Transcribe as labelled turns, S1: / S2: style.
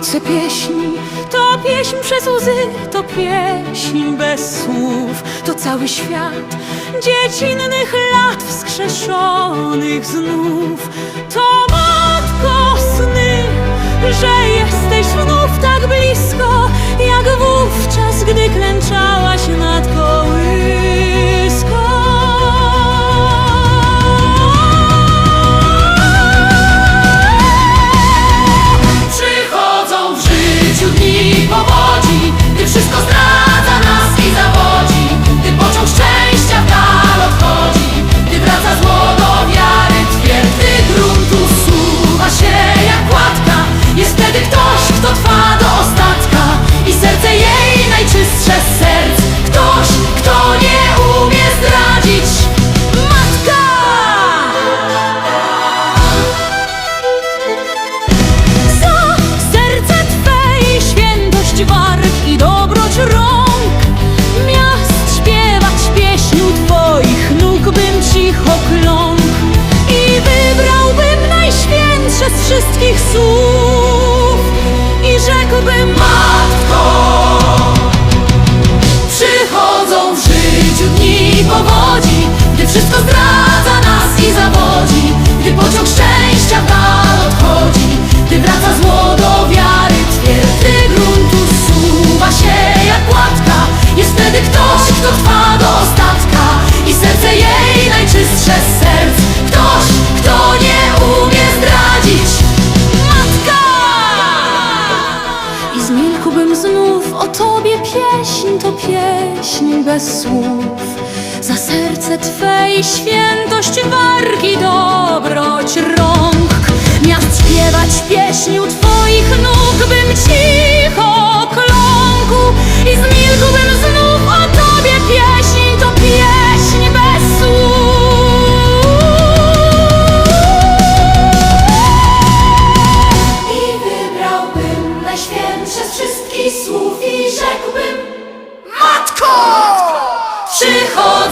S1: pieśni, to pieśń przez łzy, to pieśń bez słów, to cały świat dziecinnych lat wskrzeszonych znów. To matko sny, że jesteś znów wszystkich słów I rzekłbym
S2: Matko, przychodzą w życiu dni powodzi, gdy wszystko zdradza nas i zawodzi, gdy pociąg szczęścia w dal odchodzi, gdy wraca zło do wiary twierdzy gruntu się jak płatka. Jest wtedy ktoś, kto trwa do ostatka i serce jej
S1: o Tobie pieśń, to pieśń bez słów. Za serce Twe i świętość wargi, dobroć rąk. Miast śpiewać pieśń u Twoich nóg, bym cicho
S2: Przychodzą